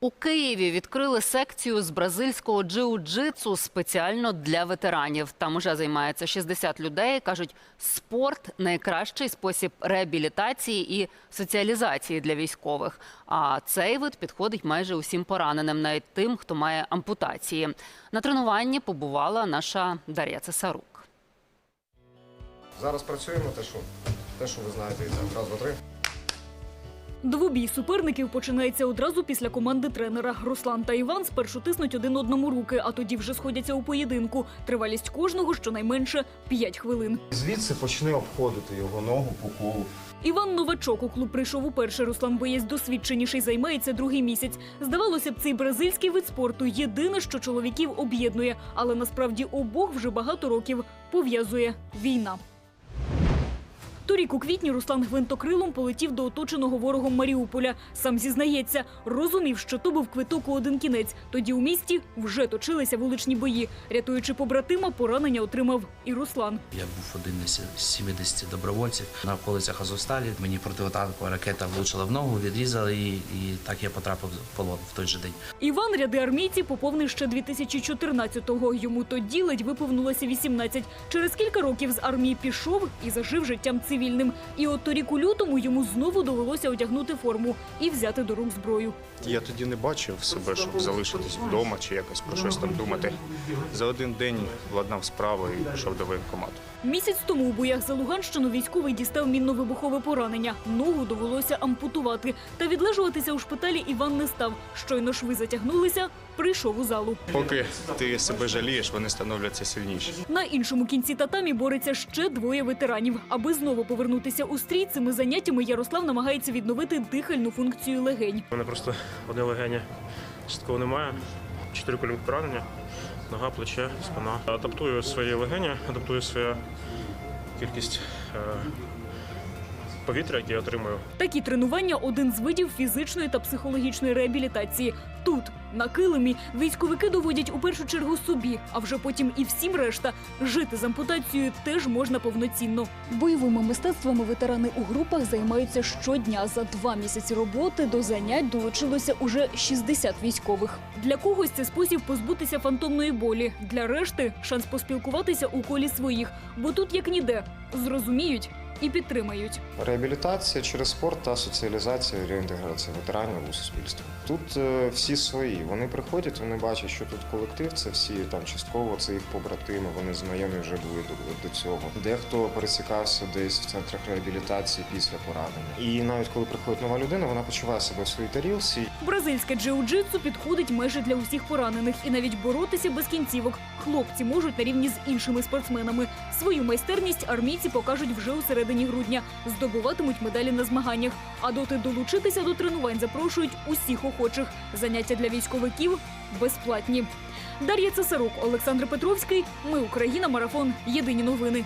У Києві відкрили секцію з бразильського джиу-джитсу спеціально для ветеранів. Там уже займається 60 людей. кажуть, спорт найкращий спосіб реабілітації і соціалізації для військових. А цей вид підходить майже усім пораненим, навіть тим, хто має ампутації. На тренуванні побувала наша Дар'я Цесарук. Зараз працюємо те, що те, що ви знаєте, раз, два, три. Двобій суперників починається одразу після команди тренера. Руслан та Іван спершу тиснуть один одному руки, а тоді вже сходяться у поєдинку. Тривалість кожного щонайменше 5 хвилин. Звідси почни обходити його ногу по колу. Іван новачок у клуб прийшов уперше. Руслан боєць досвідченіший, займається другий місяць. Здавалося б, цей бразильський вид спорту єдине, що чоловіків об'єднує, але насправді обох вже багато років пов'язує війна. Торік у квітні Руслан гвинтокрилом полетів до оточеного ворогом Маріуполя. Сам зізнається, розумів, що то був квиток у один кінець. Тоді у місті вже точилися вуличні бої. Рятуючи побратима, поранення отримав і Руслан. Я був один із 70 добровольців на околицях Азовсталі. Мені противотанкова ракета влучила в ногу, відрізала її, і так я потрапив в полон в той же день. Іван ряди армійці поповнив ще 2014-го. Йому тоді ледь виповнилося 18. Через кілька років з армії пішов і зажив життям цивільним. І от торік у лютому йому знову довелося одягнути форму і взяти до рук зброю. Я тоді не бачив себе, щоб залишитись вдома чи якось про щось там думати. За один день владнав справи і пішов до воєнкомату. Місяць тому у боях за Луганщину військовий дістав мінно-вибухове поранення. Ногу довелося ампутувати. Та відлежуватися у шпиталі Іван не став. Щойно шви затягнулися, прийшов у залу. Поки ти себе жалієш, вони становляться сильніші. На іншому кінці татамі бореться ще двоє ветеранів. Аби знову повернутися у стрій, цими заняттями Ярослав намагається відновити дихальну функцію легень. У мене просто одне легеня частково немає. Чотири кульових поранення, нога, плече, спина. Адаптую свої легеня, адаптую свою кількість е, повітря, яке я отримую. Такі тренування один з видів фізичної та психологічної реабілітації. Тут, на килимі, військовики доводять у першу чергу собі, а вже потім і всім решта. Жити з ампутацією теж можна повноцінно. Бойовими мистецтвами ветерани у групах займаються щодня. За два місяці роботи до занять долучилося уже 60 військових. Для когось це спосіб позбутися фантомної болі. Для решти шанс поспілкуватися у колі своїх, бо тут як ніде зрозуміють і підтримають. Реабілітація через спорт та соціалізація, реінтеграція ветеранів у суспільство. Тут е, всі свої. Вони приходять, вони бачать, що тут колектив, це всі там частково, це їх побратими, вони знайомі вже були до, до цього. Дехто пересікався десь в центрах реабілітації після поранення. І навіть коли приходить нова людина, вона почуває себе в своїй тарілці Бразильське джиу-джитсу підходить майже для усіх поранених і навіть боротися без кінцівок. Хлопці можуть на рівні з іншими спортсменами. Свою майстерність армійці покажуть вже у середині грудня, здобуватимуть медалі на змаганнях. А доти долучитися до тренувань запрошують усіх охочих. Заняття для військовиків безплатні. Дар'я Цесарук, Олександр Петровський. Ми Україна. Марафон. Єдині новини.